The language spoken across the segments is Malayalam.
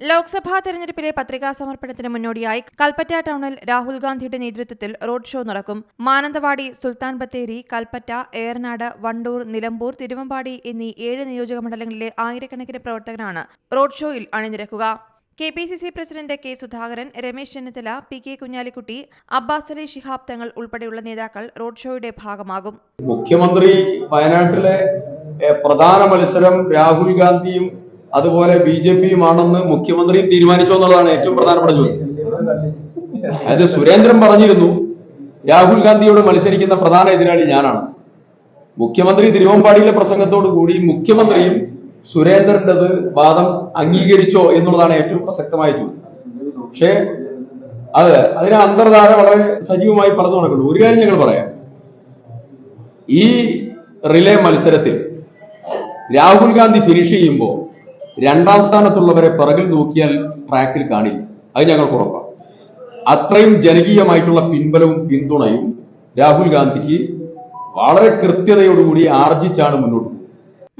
ലോക്സഭാ തെരഞ്ഞെടുപ്പിലെ പത്രികാ സമർപ്പണത്തിന് മുന്നോടിയായി കൽപ്പറ്റ ടൗണിൽ രാഹുൽ ഗാന്ധിയുടെ നേതൃത്വത്തിൽ റോഡ് ഷോ നടക്കും. മാനന്തവാടി സുൽത്താൻ ബത്തേരി കൽപ്പറ്റ ഏറനാട് വണ്ടൂർ നിലമ്പൂർ തിരുവമ്പാടി എന്നീ ഏഴ് നിയോജക മണ്ഡലങ്ങളിലെ ആയിരക്കണക്കിന് പ്രവർത്തകരാണ് റോഡ് ഷോയിൽ അണിനിരക്കുക. K P C C president K Sudhakaran Ramesh Chennithala P K Kunhalikutty Abbas Ali Shihab Thangal ഉൾപ്പെടെയുള്ള നേതാക്കൾ റോഡ് ഷോയുടെ ഭാഗമാകും. മുഖ്യമന്ത്രി വയനാട്ടിലെ പ്രധാന മത്സരം രാഹുൽ ഗാന്ധിയും അതുപോലെ ബി ജെ പിയുമാണെന്ന് മുഖ്യമന്ത്രിയും തീരുമാനിച്ചു എന്നുള്ളതാണ് ഏറ്റവും പ്രധാനപ്പെട്ട ചോദ്യം. അതായത് സുരേന്ദ്രൻ പറഞ്ഞിരുന്നു രാഹുൽ ഗാന്ധിയോട് മത്സരിക്കുന്ന പ്രധാന എതിരാളി ഞാനാണ്. മുഖ്യമന്ത്രി തിരുവമ്പാടിയിലെ പ്രസംഗത്തോടു കൂടി മുഖ്യമന്ത്രിയും സുരേന്ദ്രന്റേത് വാദം അംഗീകരിച്ചോ എന്നുള്ളതാണ് ഏറ്റവും പ്രസക്തമായ ചോദ്യം. പക്ഷേ അത് അതിന് അന്തർധാര വളരെ സജീവമായി പറഞ്ഞു നടക്കുന്നു. ഒരു കാര്യം ഞങ്ങൾ പറയാം. ഈ റിലേ മത്സരത്തിൽ രാഹുൽ ഗാന്ധി ഫിനിഷ് ചെയ്യുമ്പോൾ രണ്ടാം സ്ഥാനത്തുള്ളവരെ പിറകിൽ നോക്കിയാൽ ട്രാക്കിൽ കാണില്ല. അത് ഞങ്ങൾക്ക് ഉറപ്പാണ് അത്രയും ജനകീയമായിട്ടുള്ള പിൻബലവും പിന്തുണയും രാഹുൽ ഗാന്ധിക്ക് വളരെ കൃത്യതയോടുകൂടി ആർജിച്ചാണ് മുന്നോട്ട്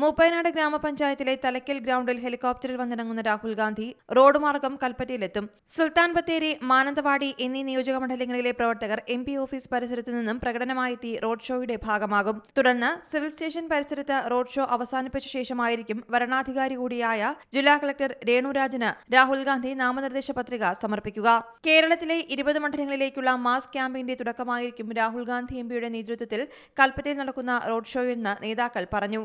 മൂപ്പനാട് ഗ്രാമപഞ്ചായത്തിലെ തലക്കൽ ഗ്രൗണ്ടിൽ ഹെലികോപ്റ്ററിൽ വന്നിറങ്ങുന്ന രാഹുൽ ഗാന്ധി റോഡ് മാർഗം കൽപ്പറ്റയിലെത്തും. സുൽത്താൻ ബത്തേരി മാനന്തവാടി എന്നീ നിയോജക മണ്ഡലങ്ങളിലെ പ്രവർത്തകർ എം പി ഓഫീസ് പരിസരത്ത് നിന്നും പ്രകടനമായെത്തി റോഡ് ഷോയുടെ ഭാഗമാകും. തുടർന്ന് സിവിൽ സ്റ്റേഷൻ പരിസരത്ത് റോഡ് ഷോ അവസാനിപ്പിച്ച ശേഷമായിരിക്കും വരണാധികാരി കൂടിയായ ജില്ലാ കളക്ടർ രേണുരാജിന് രാഹുൽ ഗാന്ധി നാമനിർദ്ദേശ പത്രിക സമർപ്പിക്കുക. കേരളത്തിലെ ഇരുപത് മണ്ഡലങ്ങളിലേക്കുള്ള മാസ് ക്യാമ്പിന്റെ തുടക്കമായിരിക്കും രാഹുൽ ഗാന്ധി എം പിയുടെ നേതൃത്വത്തിൽ കൽപ്പറ്റയിൽ നടക്കുന്ന റോഡ് ഷോയെന്ന് നേതാക്കൾ പറഞ്ഞു.